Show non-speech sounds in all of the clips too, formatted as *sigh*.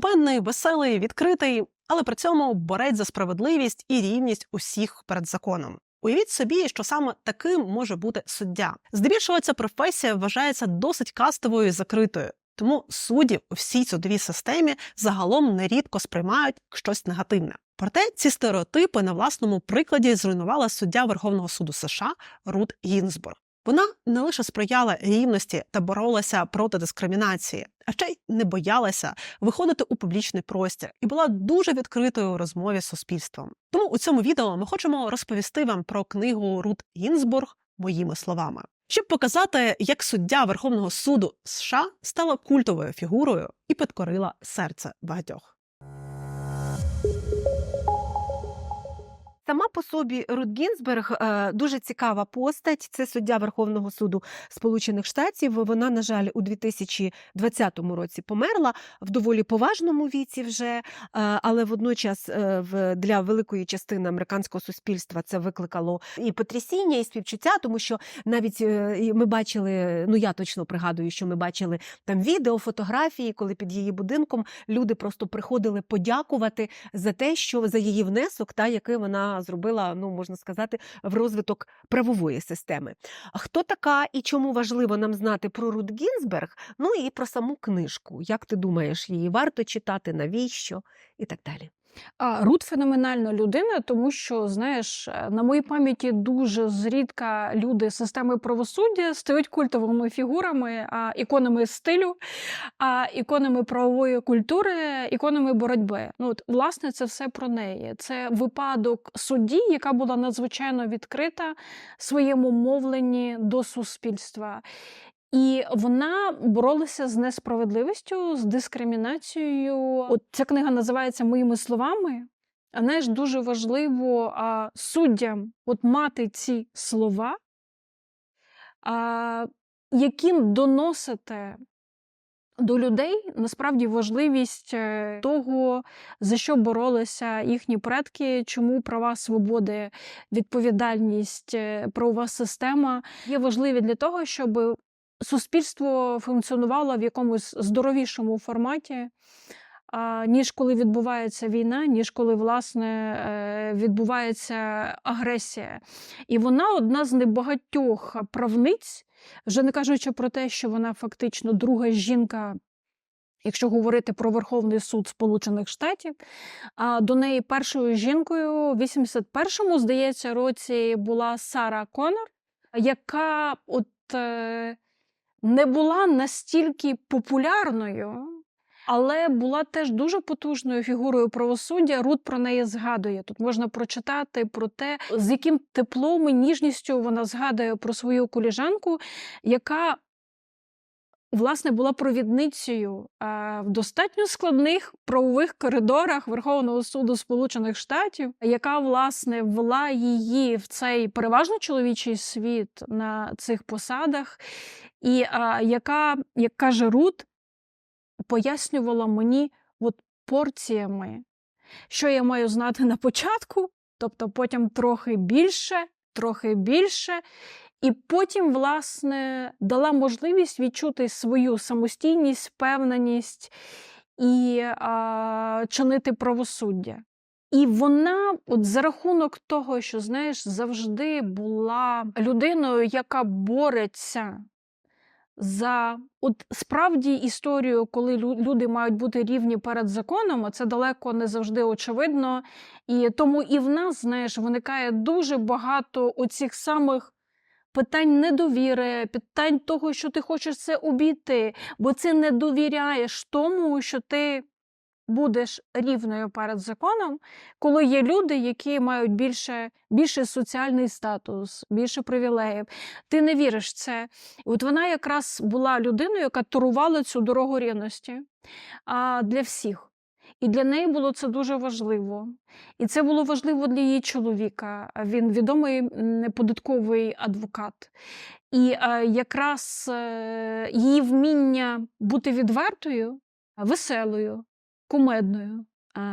кумедний, веселий, відкритий, але при цьому борець за справедливість і рівність усіх перед законом. Уявіть собі, що саме таким може бути суддя. Здебільшого ця професія вважається досить кастовою і закритою. Тому суддів у всій судовій системі загалом нерідко сприймають щось негативне. Проте ці стереотипи на власному прикладі зруйнувала суддя Верховного суду США Рут Гінзбург. Вона не лише сприяла рівності та боролася проти дискримінації, а ще й не боялася виходити у публічний простір і була дуже відкритою у розмові з суспільством. Тому у цьому відео ми хочемо розповісти вам про книгу Рут Гінзбург моїми словами, щоб показати, як суддя Верховного суду США стала культовою фігурою і підкорила серце багатьох. Сама по собі Рут Гінзберг е, дуже цікава постать. Це суддя Верховного суду Сполучених Штатів. Вона, на жаль, у 2020 році померла в доволі поважному віці вже, е, але водночас е, для великої частини американського суспільства це викликало і потрясіння, і співчуття, тому що навіть ми бачили, ну я точно пригадую, що ми бачили там відео, фотографії, коли під її будинком люди просто приходили подякувати за те, що за її внесок, та який вона зробила, ну можна сказати, в розвиток правової системи. Хто така і чому важливо нам знати про Рут Гінзберг? Ну і про саму книжку. Як ти думаєш, її варто читати, навіщо і так далі? Рут феноменальна людина, тому що, знаєш, е, на моїй пам'яті дуже зрідка люди системи правосуддя стають культовими фігурами, а іконами стилю, а іконами правової культури, іконами боротьби. Ну от власне це все про неї. Це випадок судді, яка була надзвичайно відкрита своєму мовленні до суспільства. І вона боролася з несправедливістю, з дискримінацією. От ця книга називається Моїми словами. А знаєш, дуже важливо а, суддям от мати ці слова, а, яким доносите до людей насправді важливість е, того, за що боролися їхні предки, чому права свободи, відповідальність, е, правова система є важливі для того, щоб суспільство функціонувало в якомусь здоровішому форматі, ніж коли відбувається війна, ніж коли власне е, відбувається агресія. І вона одна з небагатьох правниць, вже не кажучи про те, що вона фактично друга жінка. Якщо говорити про Верховний суд Сполучених Штатів, до неї першою жінкою в 81-му, здається, році була Сара Конор, яка от е, не була настільки популярною, але була теж дуже потужною фігурою правосуддя. Рут про неї згадує. Тут можна прочитати про те, з яким теплом і ніжністю вона згадує про свою коліжанку, яка власне була провідницею а, в достатньо складних правових коридорах Верховного суду Сполучених Штатів, яка власне ввела її в цей переважно чоловічий світ на цих посадах, і а, яка, як каже Рут, пояснювала мені от порціями, що я маю знати на початку, тобто потім трохи більше, трохи більше. І потім, власне, дала можливість відчути свою самостійність, впевненість і а, чинити правосуддя. І вона, от за рахунок того, що знаєш, завжди була людиною, яка бореться за от справді історію, коли люди мають бути рівні перед законом, це далеко не завжди очевидно. І тому і в нас, знаєш, виникає дуже багато оцих самих питань недовіри, питань того, що ти хочеш це обійти, бо ти не довіряєш тому, що ти будеш рівною перед законом, коли є люди, які мають більше, більше соціальний статус, більше привілеїв. Ти не віриш в це. От вона якраз була людиною, яка турувала цю дорогу рівності а, для всіх. І для неї було це дуже важливо. І це було важливо для її чоловіка. Він відомий податковий адвокат. І е, якраз е, її вміння бути відвертою, веселою, кумедною.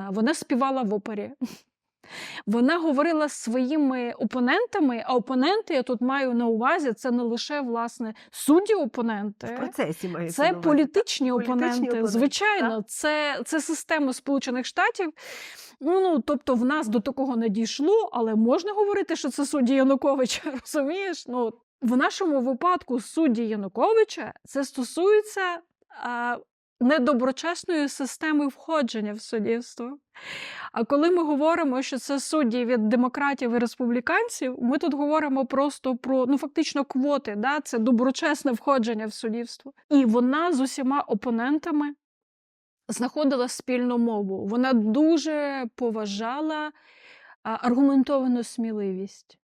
Вона співала в опері. Вона говорила з своїми опонентами, а опоненти я тут маю на увазі це не лише власне судді опоненти. В процесі мається Це політичні так? Політичні опоненти. опоненти, Звичайно, це, це система Сполучених Штатів. Ну, ну тобто, в нас до такого не дійшло, але можна говорити, що це судді Януковича. *laughs* Розумієш? Ну в нашому випадку судді Януковича це стосується недоброчесної системи входження в суддівство. А коли ми говоримо, що це судді від демократів і республіканців, ми тут говоримо просто про ну фактично квоти, да? це доброчесне входження в суддівство. І вона з усіма опонентами знаходила спільну мову. Вона дуже поважала аргументовану сміливість.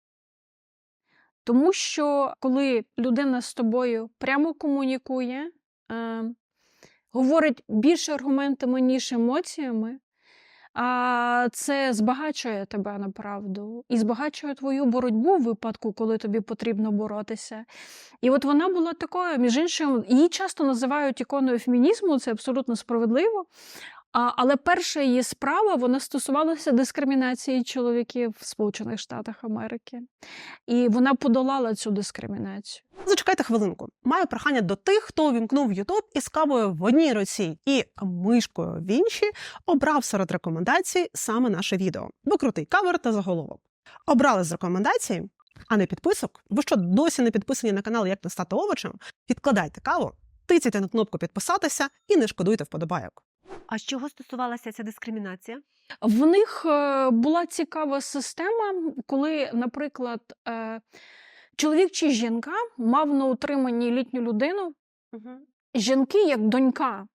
Тому що коли людина з тобою прямо комунікує, е, говорить більше аргументами, ніж емоціями, а це збагачує тебе направду і збагачує твою боротьбу в випадку, коли тобі потрібно боротися. І от вона була такою, між іншим, її часто називають іконою фемінізму, це абсолютно справедливо. Але перша її справа вона стосувалася дискримінації чоловіків в Сполучених Штатах Америки. І вона подолала цю дискримінацію. Зачекайте хвилинку. Маю прохання до тих, хто увімкнув Ютуб із кавою в одній руці і мишкою в іншій, обрав серед рекомендацій саме наше відео. Бо крутий кавер та заголовок. Обрали з рекомендацій, а не підписок. Ви що досі не підписані на канал Як не стати овочем? Відкладайте каву, тицяйте на кнопку підписатися і не шкодуйте вподобайок. А з чого стосувалася ця дискримінація? В них е, була цікава система, коли, наприклад, е, чоловік чи жінка мав на утриманні літню людину, Угу. жінки як донька.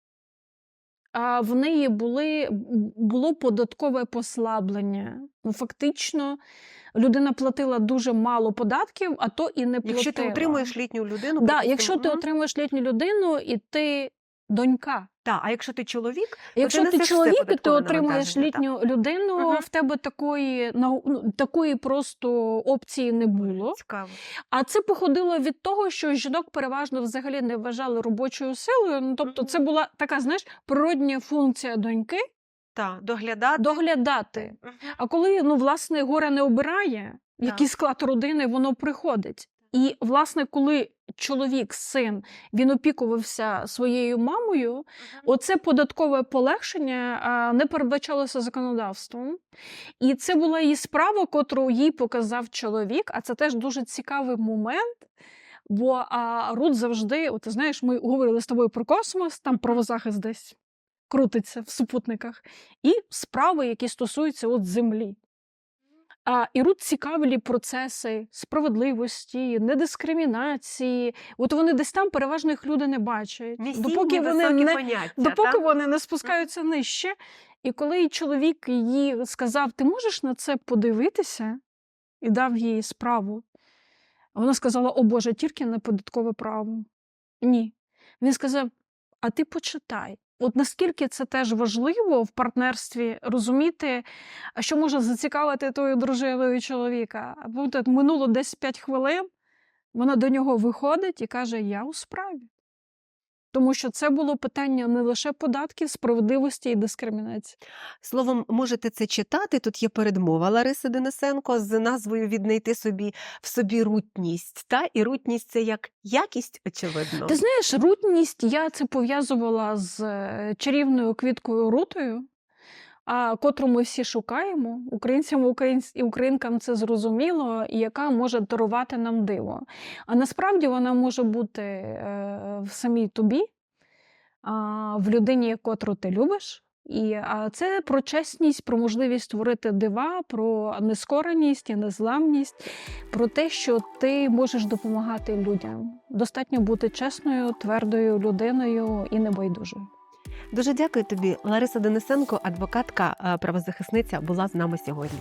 А в неї були, було податкове послаблення. Ну, фактично, людина платила дуже мало податків, а то і не платила. Якщо ти утримуєш літню людину, да, якщо ти отримуєш літню людину і ти донька. Так, а якщо ти чоловік, Якщо ти чоловік ти отримуєш літню людину, Мгм. в тебе такої ну, такої просто опції не було. цікаво. А це походило від того, що жінок переважно взагалі не вважали робочою силою. Ну тобто, це була така, знаєш, природня функція доньки Так, доглядати. доглядати. А коли ну власне горе не обирає, який склад родини воно приходить. І власне, коли чоловік, син, він опікувався своєю мамою, Оце податкове полегшення не передбачалося законодавством. І це була її справа, котру їй показав чоловік. А це теж дуже цікавий момент. Бо а, Рут завжди, от ти знаєш, ми говорили з тобою про космос, там правозахист десь крутиться в супутниках, і справи, які стосуються от землі. А, і Рут цікавлі процеси справедливості, недискримінації. От вони десь там переважно їх люди не бачать. Місійні допоки вони не поняття, допоки так? вони не спускаються нижче. І коли чоловік їй сказав, ти можеш на це подивитися, і дав їй справу, вона сказала: О Боже, тільки не податкове право. Ні. Він сказав: А ти почитай. От наскільки це теж важливо в партнерстві розуміти, що може зацікавити тою дружиною чоловіка. Бо от минуло десь 5 хвилин, вона до нього виходить і каже: Я у справі. Тому що це було питання не лише податків, справедливості і дискримінації. Словом, можете це читати. Тут є передмова Лариси Денисенко з назвою Віднайти собі в собі рутність. Та? І рутність це як якість, очевидно. Ти знаєш, рутність я це пов'язувала з е, чарівною квіткою рутою, а котру ми всі шукаємо. Українцям і українкам це зрозуміло, і яка може дарувати нам диво. А насправді вона може бути е, в самій тобі, в людині, котру ти любиш. І це про чесність, про можливість створити дива, про нескореність і незламність, про те, що ти можеш допомагати людям. Достатньо бути чесною, твердою людиною і небайдужою. Дуже дякую тобі, Лариса Денисенко, адвокатка, е, правозахисниця, була з нами сьогодні.